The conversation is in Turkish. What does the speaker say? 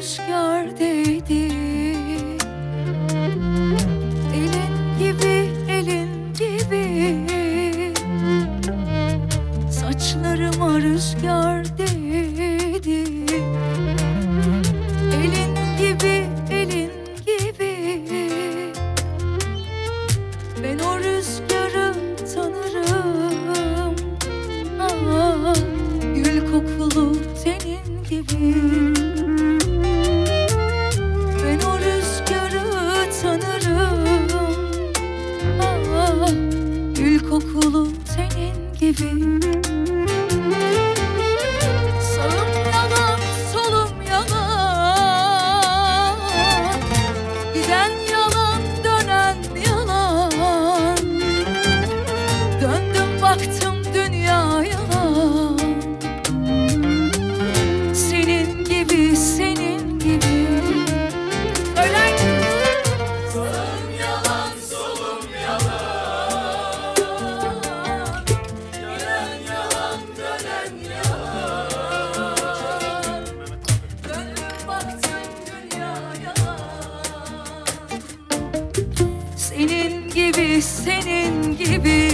rüzgar değdi. Elin gibi elin gibi. Saçlarıma rüzgar değdi. Elin gibi elin gibi. Ben o rüzgarı tanırım. Aa, Gül kokulu tenin gibi. kulum senin gibi. senin gibi.